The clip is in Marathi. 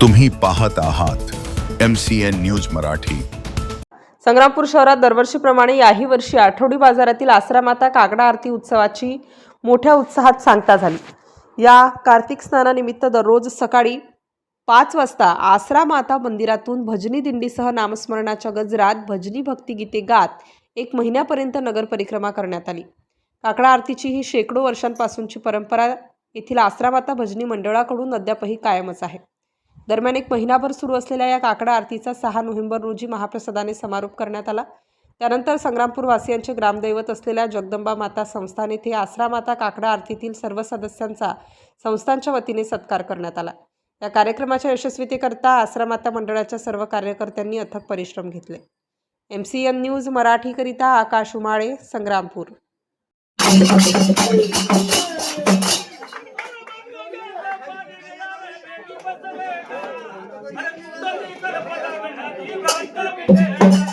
तुम्ही पाहत आहात M C N news Marathi. Sangrampur शहरात दरवर्षीप्रमाणे याही वर्षी आठवडी बाजारातील आसरामाता काकडा आरती उत्सवाची मोठ्या उत्साहात सांगता झाली. या कार्तिक स्नानानिमित्त दररोज सकाळी पाच वाजता आसरा माता मंदिरातून भजनी दिंडीसह नामस्मरणाच्या गजरात भजनी भक्तिगीते गात एक महिन्यापर्यंत नगर परिक्रमा करण्यात आली. काकडा आरतीची ही शेकडो वर्षांपासूनची परंपरा येथील आसरा माता भजनी मंडळाकडून अद्यापही कायमच आहे. दरम्यान एक महिनाभर सुरू असलेल्या या काकडा आरतीचा सहा नोव्हेंबर रोजी महाप्रसादाने समारोप करण्यात आला. त्यानंतर संग्रामपूर वासियांचे ग्रामदैवत असलेल्या जगदंबा माता संस्थान येथे आसरा माता काकडा आरतीतील सर्व सदस्यांचा संस्थांच्या वतीने सत्कार करण्यात आला. या कार्यक्रमाच्या यशस्वीतेकरता आसरा माता मंडळाच्या सर्व कार्यकर्त्यांनी अथक परिश्रम घेतले. M C N news मराठीकरिता Akash Umale Sangrampur. Hey, hey, hey.